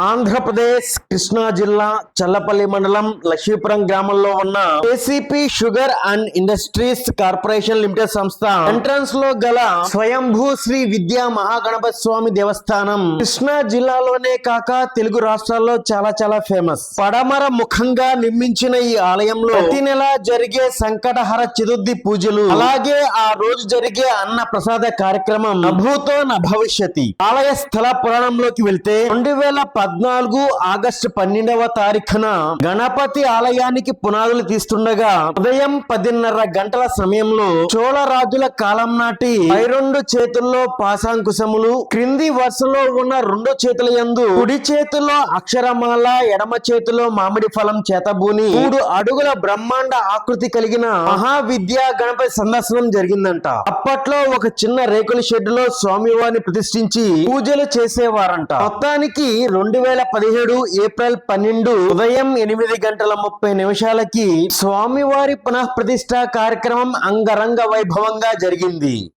ఆంధ్రప్రదేశ్ కృష్ణా జిల్లా చల్లపల్లి మండలం లక్ష్మీపురం గ్రామంలో ఉన్న ACP sugar and industries corporation limited సంస్థ ఎంట్రన్స్లో గల స్వయంభూ శ్రీ విద్యా మహాగణపతి స్వామి దేవస్థానం కృష్ణా జిల్లాలోనే కాక తెలుగు రాష్ట్రాల్లో చాలా చాలా ఫేమస్ పడమర ముఖంగా నిర్మించిన ఈ ఆలయంలో ప్రతి నెల జరిగే సంకటహర చతుర్థి పూజలు. అలాగే ఆ రోజు జరిగే అన్న ప్రసాద కార్యక్రమం నభూతో నభవిష్యతి. ఆలయ స్థల పురాణంలోకి వెళ్తే రెండు వేల పద్నాలుగు ఆగస్టు పన్నెండవ తారీఖున గణపతి ఆలయానికి పునాదులు తీస్తుండగా ఉదయం పదిన్నర గంటల సమయంలో చోళ రాజుల కాలం నాటి పై రెండు చేతుల్లో పాశాంకుశములు క్రింది వరుసలో ఉన్న రెండు చేతుల యందు కుడి చేతిలో అక్షరమాల ఎడమ చేతిలో మామిడి ఫలం చేతబూని మూడు అడుగుల బ్రహ్మాండ ఆకృతి కలిగిన మహావిద్యా గణపతి సందర్శనం జరిగిందంట. అప్పట్లో ఒక చిన్న రేకుల షెడ్లో స్వామివారిని ప్రతిష్ఠించి పూజలు చేసేవారంట. మొత్తానికి రెండు వేల పదిహేడు ఏప్రిల్ పన్నెండు ఉదయం ఎనిమిది గంటల ముప్పై నిమిషాలకి స్వామివారి పునఃప్రతిష్ఠ కార్యక్రమం అంగరంగ వైభవంగా జరిగింది.